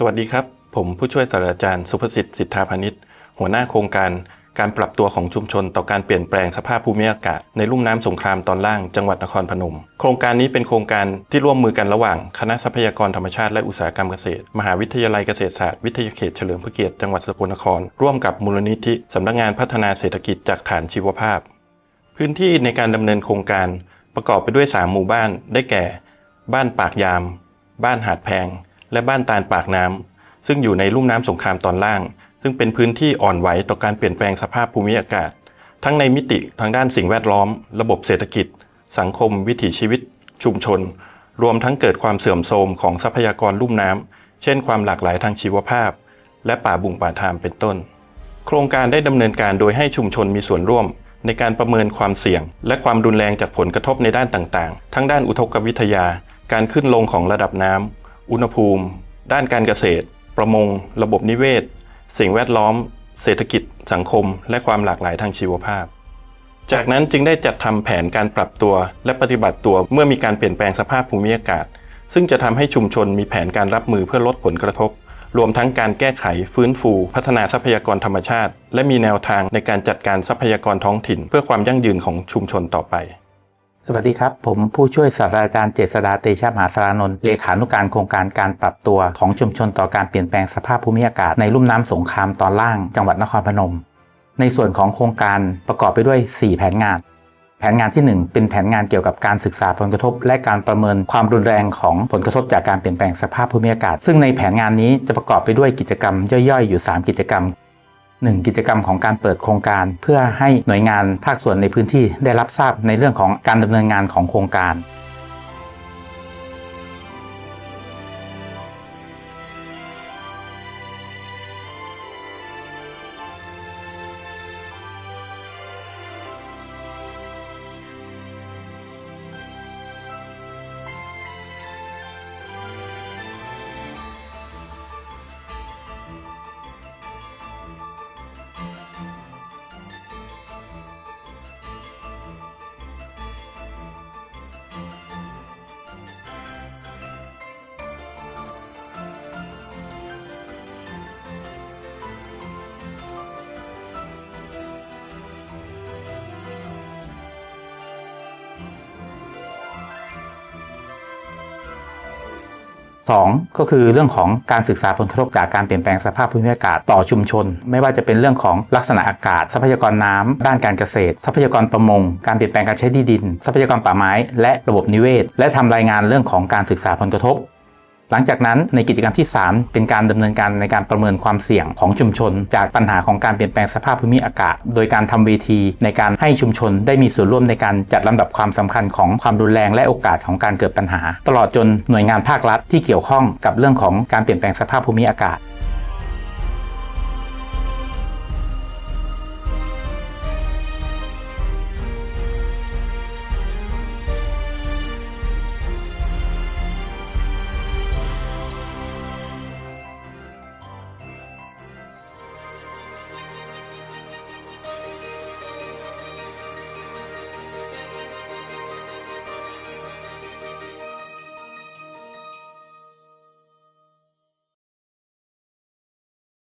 สวัสดีครับ ผมผู้ช่วยศาสตราจารย์สุภสิทธิ์สิทธาพานิชหัวหน้าโครงการการปรับตัวของชุมชนต่อการเปลี่ยนแปลงสภาพภูมิอากาศ ในลุ่มน้ำสงครามตอนล่างจังหวัดนครพนม โครงการนี้เป็นโครงการที่ร่วมมือกันระหว่าง คณะทรัพยากรธรรมชาติและอุตสาหกรรมเกษตร มหาวิทยาลัยเกษตรศาสตร์วิทยาเขตเฉลิมพระเกียรติจังหวัดสกลนคร ร่วมกับมูลนิธิสำนักงานพัฒนาเศรษฐกิจจากฐานชีวภาพ พื้นที่ในการดำเนินโครงการประกอบไปด้วย 3 หมู่บ้าน ได้แก่ บ้านปากยาม บ้านหาดแพง และบ้านตาลปากน้ำซึ่งอยู่ในลุ่มน้ำสงครามตอนล่าง ซึ่งเป็นพื้นที่อ่อนไหวต่อการเปลี่ยนแปลงสภาพภูมิอากาศ ทั้งในมิติทางด้านสิ่งแวดล้อม ระบบเศรษฐกิจ สังคม วิถีชีวิต ชุมชน รวมทั้งเกิดความเสื่อมโทรมของทรัพยากรลุ่มน้ำเช่น ความหลากหลายทางชีวภาพ และป่าบุ่งป่าทามเป็นต้น โครงการได้ดำเนินการโดยให้ชุมชนมีส่วนร่วมในการประเมินความเสี่ยง และความรุนแรงจากผลกระทบในด้านต่างๆ ทั้งด้านอุทกวิทยา การขึ้นลงของระดับน้ำ อุณหภูมิ ด้านการเกษตร ประมง ระบบนิเวศ สิ่งแวดล้อม เศรษฐกิจ สังคม และความหลากหลายทางชีวภาพ จากนั้นจึงได้จัดทำแผนการปรับตัว และปฏิบัติตัวเมื่อมีการเปลี่ยนแปลงสภาพภูมิอากาศ ซึ่งจะทำให้ชุมชนมีแผนการรับมือเพื่อลดผลกระทบ รวมทั้งการแก้ไข ฟื้นฟู พัฒนาทรัพยากรธรรมชาติ และมีแนวทางในการจัดการทรัพยากรท้องถิ่น เพื่อความยั่งยืนของชุมชนต่อไป สวัสดีครับ ผมผู้ช่วยศาสตราจารย์เจษดาเตชะมหาสารานนท์เลขานุการโครงการการปรับตัวของชุมชนต่อการเปลี่ยนแปลงสภาพภูมิอากาศในลุ่มน้ำสงครามตอนล่าง จังหวัดนครพนม ในส่วนของโครงการประกอบไปด้วย 4 แผนงาน แผนงานที่ 1 เป็นแผนงานเกี่ยวกับการศึกษาผลกระทบ และการประเมินความรุนแรงของผลกระทบจากการเปลี่ยนแปลงสภาพภูมิอากาศ ซึ่งในแผนงานนี้จะประกอบไปด้วยกิจกรรมย่อยๆ อยู่ 3 กิจกรรม 1. กิจกรรมของการเปิดโครงการ เพื่อให้หน่วยงานภาคส่วนในพื้นที่ได้รับทราบในเรื่องของการดำเนินงานของโครงการ 2. ก็คือเรื่องของการศึกษาผลกระทบจากการเปลี่ยนแปลงสภาพภูมิอากาศต่อชุมชน ไม่ว่าจะเป็นเรื่องของลักษณะอากาศ ทรัพยากรน้ำด้านการเกษตร ทรัพยากรประมง การเปลี่ยนแปลงการใช้ที่ดิน ทรัพยากรป่าไม้ และระบบนิเวศ และทำรายงานเรื่องของการศึกษาผลกระทบ หลังจากนั้นในกิจกรรมที่ 3 เป็นการดำเนินการในการประเมินความเสี่ยงของชุมชน จากปัญหาของการเปลี่ยนแปลงสภาพภูมิอากาศ โดยการทำเวทีในการให้ชุมชนได้มีส่วนร่วมในการจัดลำดับความสำคัญของความรุนแรงและโอกาสของการเกิดปัญหา ตลอดจนหน่วยงานภาครัฐที่เกี่ยวข้องกับเรื่องของการเปลี่ยนแปลงสภาพภูมิอากาศ